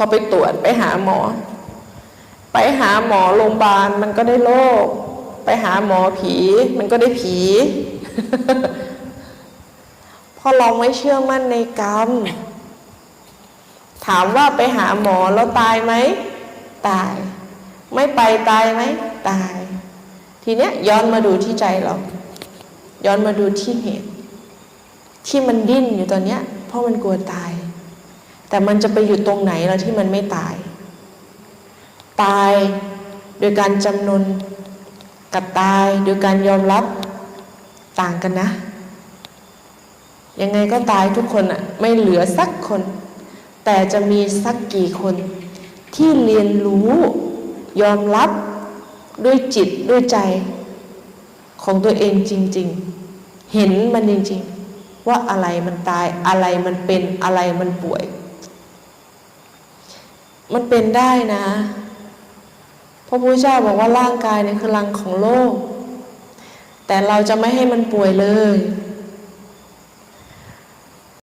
อไปตรวจไปหาหมอ ไปหาหมอโรงพยาบาลมันก็ได้โรคไปหาหมอผีมันก็ได้ผีพราะเราไม่เชื่อมั่นในกรรม ถามว่าไปหาหมอแล้วตายไหมตาย ไม่ไปตายไหมตาย ทีเนี้ยย้อนมาดูที่ใจเรา ย้อนมาดูที่เหตุ ที่มันดิ้นอยู่ตอนเนี้ย เพราะมันกลัวตาย แต่มันจะไปอยู่ตรงไหนล้วที่มันไม่ตาย ตายโดยการจำนนกับตายโดยการยอมรับต่างกันนะ ยังไงก็ตายทุกคนอะไม่เหลือสักคน แต่จะมีสักกี่คนที่เรียนรู้ยอมรับด้วยจิตด้วยใจของตัวเองจริง ๆ เห็นมันจริง ๆ ว่าอะไรมันตายอะไรมันเป็นอะไรมันป่วย มันเป็นได้นะพระพุทธเจ้าบอกว่าร่างกายเนี่ยคือรังของโลก แต่เราจะไม่ให้มันป่วยเลย